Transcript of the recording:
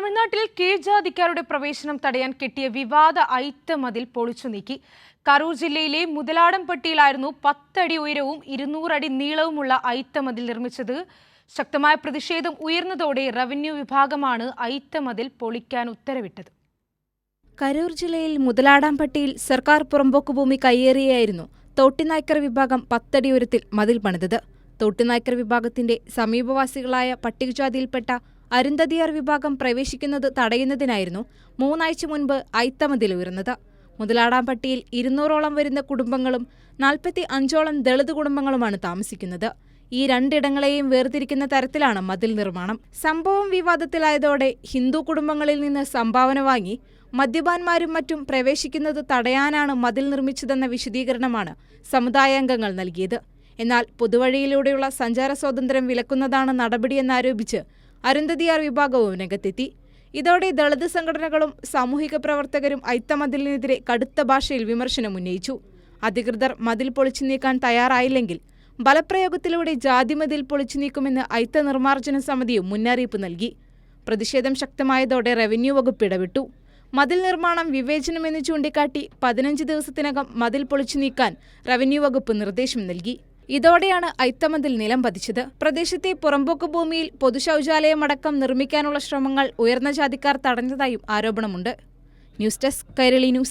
തമിഴ്നാട്ടിൽ കീഴ്ജാതിക്കാരുടെ പ്രവേശനം തടയാൻ കെട്ടിയ വിവാദ ഐറ്റം അതിൽ പൊളിച്ചു നീക്കി. കറൂർ ജില്ലയിലെ മുതലാടംപട്ടിയിലായിരുന്നു പത്തടി ഉയരവും ഇരുന്നൂറടി നീളവുമുള്ള ഐറ്റം അതിൽ നിർമ്മിച്ചത്. ശക്തമായ പ്രതിഷേധം ഉയർന്നതോടെ റവന്യൂ വിഭാഗമാണ് ഐറ്റം അതിൽ പൊളിക്കാൻ ഉത്തരവിട്ടത്. കരൂർ ജില്ലയിൽ മുതലാടാംപട്ടിയിൽ സർക്കാർ പുറമ്പോക്ക് ഭൂമി കയ്യേറിയായിരുന്നു തോട്ടിനായ്ക്കർ വിഭാഗം പത്തടി ഉയരത്തിൽ മതിൽ പണിതത്. തോട്ടിനായ്ക്കർ വിഭാഗത്തിന്റെ സമീപവാസികളായ പട്ടികജാതിയിൽപ്പെട്ട അരുന്ധതിയാർ വിഭാഗം പ്രവേശിക്കുന്നത് തടയുന്നതിനായിരുന്നു മൂന്നാഴ്ച മുൻപ് ഐത്തമതിൽ ഉയർന്നത്. മുതലാടാംപട്ടിയിൽ ഇരുന്നൂറോളം വരുന്ന കുടുംബങ്ങളും നാൽപ്പത്തി അഞ്ചോളം ദളിത് കുടുംബങ്ങളുമാണ് താമസിക്കുന്നത്. ഈ രണ്ടിടങ്ങളെയും വേർതിരിക്കുന്ന തരത്തിലാണ് മതിൽ നിർമ്മാണം. സംഭവം വിവാദത്തിലായതോടെ ഹിന്ദു കുടുംബങ്ങളിൽ നിന്ന് സംഭാവന വാങ്ങി മദ്യപാന്മാരും മറ്റും പ്രവേശിക്കുന്നത് തടയാനാണ് മതിൽ നിർമ്മിച്ചതെന്ന വിശദീകരണമാണ് സമുദായാംഗങ്ങൾ നൽകിയത്. എന്നാൽ പൊതുവഴിയിലൂടെയുള്ള സഞ്ചാര സ്വാതന്ത്ര്യം വിലക്കുന്നതാണ് നടപടിയെന്നാരോപിച്ച് അരുന്ധതിയാർ വിഭാഗവും രംഗത്തെത്തി. ഇതോടെ ദളിത് സംഘടനകളും സാമൂഹിക പ്രവർത്തകരും ഐത്തമതിലിനെതിരെ കടുത്ത ഭാഷയിൽ വിമർശനം ഉന്നയിച്ചു. അധികൃതർ മതിൽ പൊളിച്ചു നീക്കാൻ തയ്യാറായില്ലെങ്കിൽ ബലപ്രയോഗത്തിലൂടെ ജാതിമതിൽ പൊളിച്ചു നീക്കുമെന്ന് ഐത്ത നിർമ്മാർജന സമിതിയും മുന്നറിയിപ്പ് നൽകി. പ്രതിഷേധം ശക്തമായതോടെ റവന്യൂ വകുപ്പ് ഇടപെട്ടു. മതിൽ നിർമ്മാണം വിവേചനമെന്ന് ചൂണ്ടിക്കാട്ടി പതിനഞ്ച് ദിവസത്തിനകം മതിൽ പൊളിച്ചു നീക്കാൻ റവന്യൂ വകുപ്പ് നിർദ്ദേശം നൽകി. ഇതോടെയാണ് ഐത്തമതിൽ നിലം പതിച്ചത്. പ്രദേശത്തെ പുറമ്പോക്ക് ഭൂമിയിൽ പൊതുശൌചാലയമടക്കം നിർമ്മിക്കാനുള്ള ശ്രമങ്ങൾ ഉയർന്ന ജാതിക്കാർ തടഞ്ഞതായും ആരോപണമുണ്ട്. News desk Kairali news.